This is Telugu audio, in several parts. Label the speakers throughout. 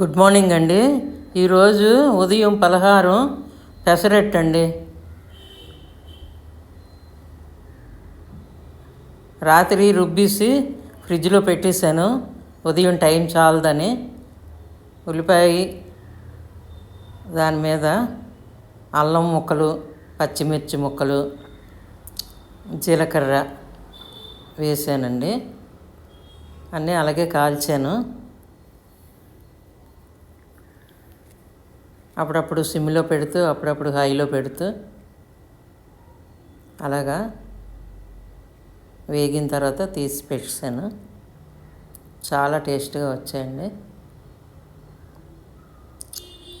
Speaker 1: గుడ్ మార్నింగ్ అండి. ఈరోజు ఉదయం పలహారం పెసరెట్టండి అండి. రాత్రి రుబ్బేసి ఫ్రిడ్జ్లో పెట్టేశాను. ఉదయం టైం చాలదని. ఉల్లిపాయ దాని మీద అల్లం ముక్కలు పచ్చిమిర్చి ముక్కలు జీలకర్ర వేసానండి అన్నీ అలాగే కాల్చాను. అప్పుడప్పుడు సిమ్లో పెడుతూ అప్పుడప్పుడు హైలో పెడుతూ. అలాగా వేగిన తర్వాత తీసి పెట్టాను చాలా టేస్ట్గా వచ్చాయండి.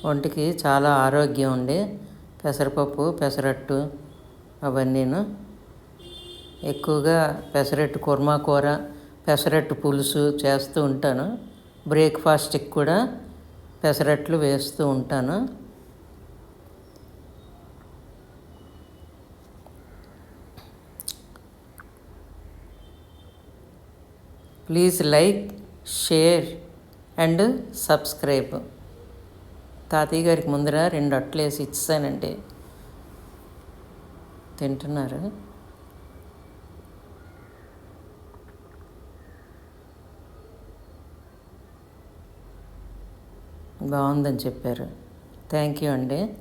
Speaker 1: ఒంటికి చాలా ఆరోగ్యం ఉండి పెసరపప్పు పెసరట్టు అవన్నీను. ఎక్కువగా పెసరట్టు కుర్మా కూర పెసరట్టు పులుసు చేస్తూ ఉంటాను. బ్రేక్ఫాస్ట్కి కూడా పెసరట్లు వేస్తూ ఉంటాను. Please like share and subscribe. తాతయ్య గారికి ముందర రెండు అట్లు వేసి ఇచ్చానండి తింటున్నారు? బాగుందని చెప్పారు. థ్యాంక్ యూ అండి.